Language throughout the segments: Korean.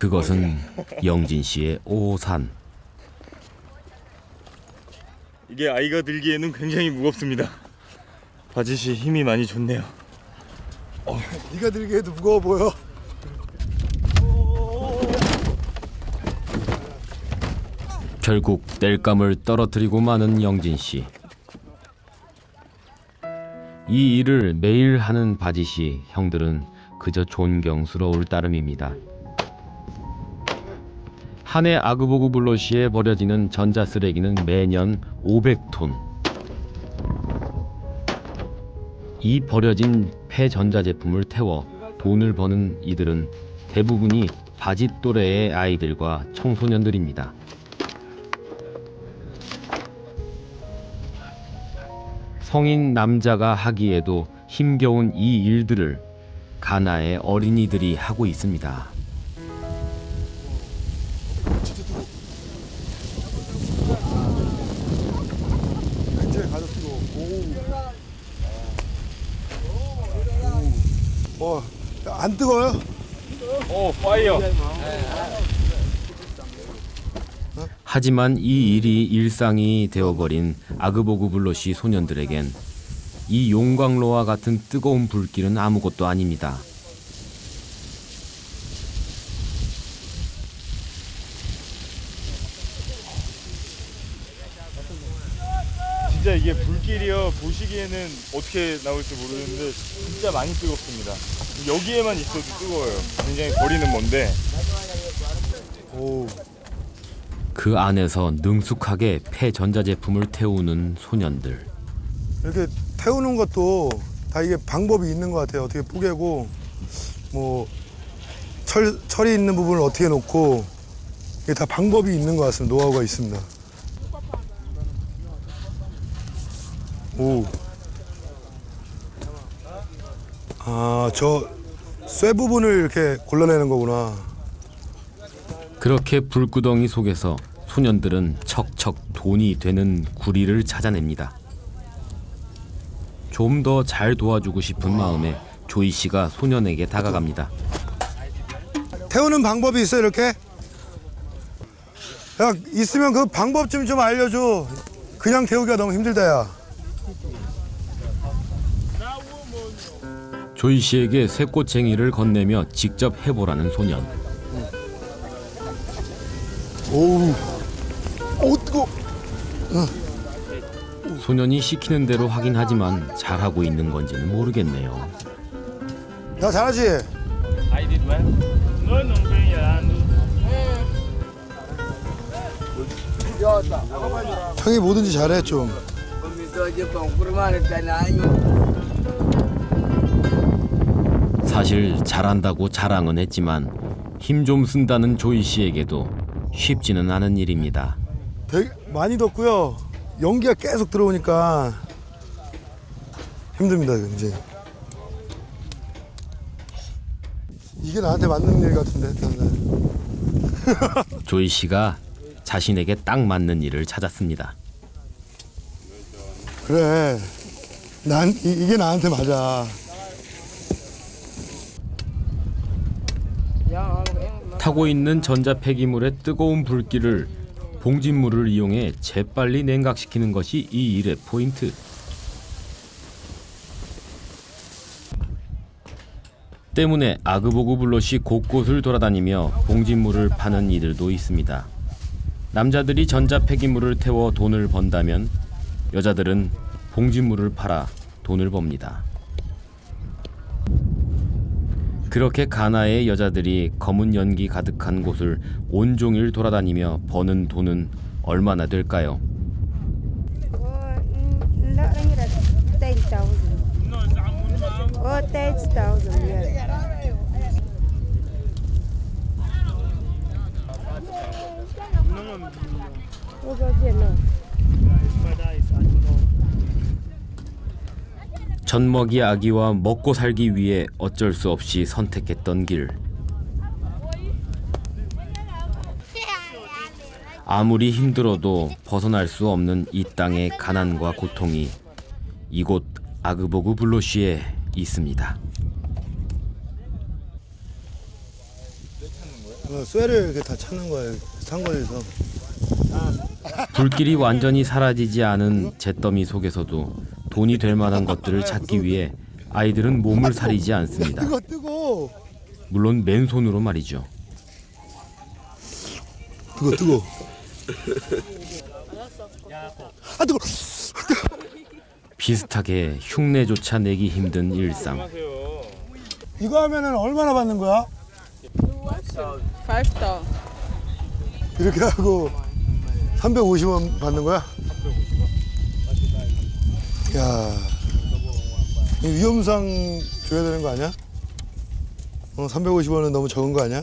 그것은 영진 씨의 오산. 이게 아이가 들기에는 굉장히 무겁습니다. 바짓이 힘이 많이 좋네요. 네가 들기에도 무거워 보여. 결국 땔감을 떨어뜨리고 마는 영진 씨. 이 일을 매일 하는 바짓이 형들은 그저 존경스러울 따름입니다. 한 해 아그보그 블로시에 버려지는 전자 쓰레기는 매년 500톤. 이 버려진 폐전자 제품을 태워 돈을 버는 이들은 대부분이 바짓 또래의 아이들과 청소년들입니다. 성인 남자가 하기에도 힘겨운 이 일들을 가나의 어린이들이 하고 있습니다. 굉장히 가볍고. 오. 어, 안 뜨거요? 오, 파이어. 하지만 이 일이 일상이 되어버린 아그보그 블로시 소년들에겐 이 용광로와 같은 뜨거운 불길은 아무것도 아닙니다. 진짜 이게 불길이요. 보시기에는 어떻게 나올지 모르는데 진짜 많이 뜨겁습니다. 여기에만 있어도 뜨거워요. 굉장히 거리는 먼데 오. 그 안에서 능숙하게 폐 전자 제품을 태우는 소년들. 이렇게 태우는 것도 다 이게 방법이 있는 것 같아요. 어떻게 뿌개고 뭐 철, 철이 있는 부분을 어떻게 놓고 이게 다 방법이 있는 것 같습니다. 노하우가 있습니다. 오. 아, 저 쇠 부분을 이렇게 골라내는 거구나. 그렇게 불구덩이 속에서 소년들은 척척 돈이 되는 구리를 찾아냅니다. 좀 더 잘 도와주고 싶은 마음에 조이 씨가 소년에게 다가갑니다. 태우는 방법이 있어 이렇게? 야 있으면 그 방법 좀 좀 알려줘. 그냥 태우기가 너무 힘들다 야. 조이 씨에게 쇠꽃쟁이를 건네며 직접 해보라는 소년. 오우. 오 뜨거. 소년이 시키는 대로 하긴 하지만 잘하고 있는 건지는 모르겠네요. 야 잘하지. I did well. No, no, 형이 뭐든지 잘해 좀. 사실 잘한다고 자랑은 했지만 힘 좀 쓴다는 조이 씨에게도 쉽지는 않은 일입니다. 되게 많이 덥고요. 연기가 계속 들어오니까 힘듭니다 굉장히. 이게 나한테 맞는 일 같은데. 조이 씨가 자신에게 딱 맞는 일을 찾았습니다. 그래. 난 이, 이게 나한테 맞아. 타고 있는 전자 폐기물의 뜨거운 불길을 봉진물을 이용해 재빨리 냉각시키는 것이 이 일의 포인트. 때문에 아그보그 블롯이 곳곳을 돌아다니며 봉진물을 파는 이들도 있습니다. 남자들이 전자 폐기물을 태워 돈을 번다면 여자들은 봉진물을 팔아 돈을 법니다. 그렇게 가나의 여자들이 검은 연기 가득한 곳을 온종일 돌아다니며 버는 돈은 얼마나 될까요? 젖먹이 아기와 먹고 살기 위해 어쩔 수 없이 선택했던 길. 아무리 힘들어도 벗어날 수 없는 이 땅의 가난과 고통이 이곳 아그보그 블로시에 있습니다. 어, 쇠를 이렇게 다 찾는 거예요. 상거리에서. 불길이 완전히 사라지지 않은 잿더미 속에서도 돈이 될 만한 것들을 찾기 위해 아이들은 몸을 사리지 않습니다. 뜨거 뜨거. 물론 맨손으로 말이죠. 뜨거 뜨거. 아 뜨거. 비슷하게 흉내조차 내기 힘든 일상. 이거 하면은 얼마나 받는 거야? Five star. 이렇게 하고 350원 받는 거야? 야, 이 위험상 줘야 되는 거 아니야? 어, 350원은 너무 적은 거 아니야?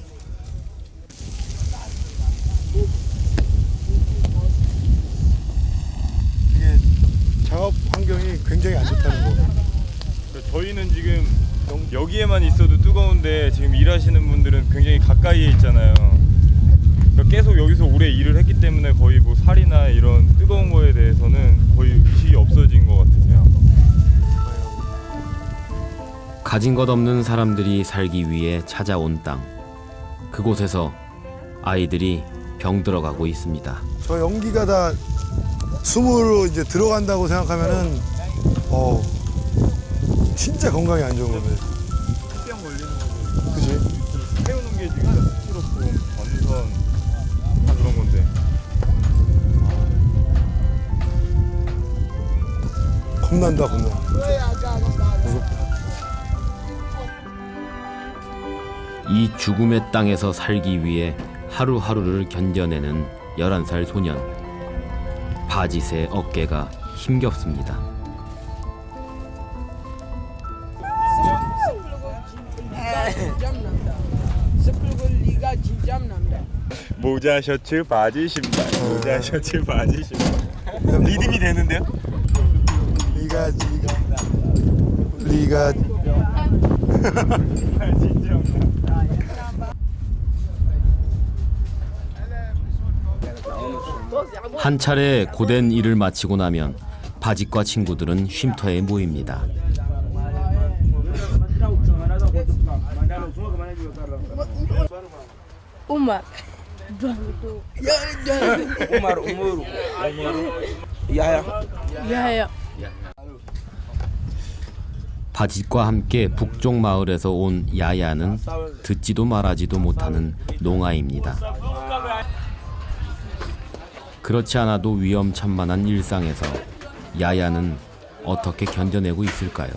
이게 작업 환경이 굉장히 안 좋다는 거. 저희는 지금 여기에만 있어도 뜨거운데 지금 일하시는 분들은 굉장히 가까이에 있잖아요. 그러니까 계속 여기서 오래 일을 했기 때문에 거의 뭐 살이나 이런 뜨거운 거에 대해서는 거의 의식이 없어진 것 같으세요. 가진 것 없는 사람들이 살기 위해 찾아온 땅. 그곳에서 아이들이 병들어가고 있습니다. 저 연기가 다 숨으로 이제 들어간다고 생각하면은 어 진짜 건강에 안 좋은 거네. 폐병 걸리는 거고 그지? 태우는 게 지금 다 스티로폼, 전선 겁난다 겁나. 이 죽음의 땅에서 살기 위해 하루하루를 견뎌내는 11살 소년. 바짓의 어깨가 힘겹습니다. 모자, 셔츠, 바지, 신발. 모자, 셔츠, 바지, 신발. 리듬이 되는데요? 리가 지가 리가. 한 차례 고된 일을 마치고 나면 바짓과 친구들은 쉼터에 모입니다. Umar. 바짓과 함께 북쪽 마을에서 온 야야는 듣지도 말하지도 못하는 농아입니다. 그렇지 않아도 위험천만한 일상에서 야야는 어떻게 견뎌내고 있을까요?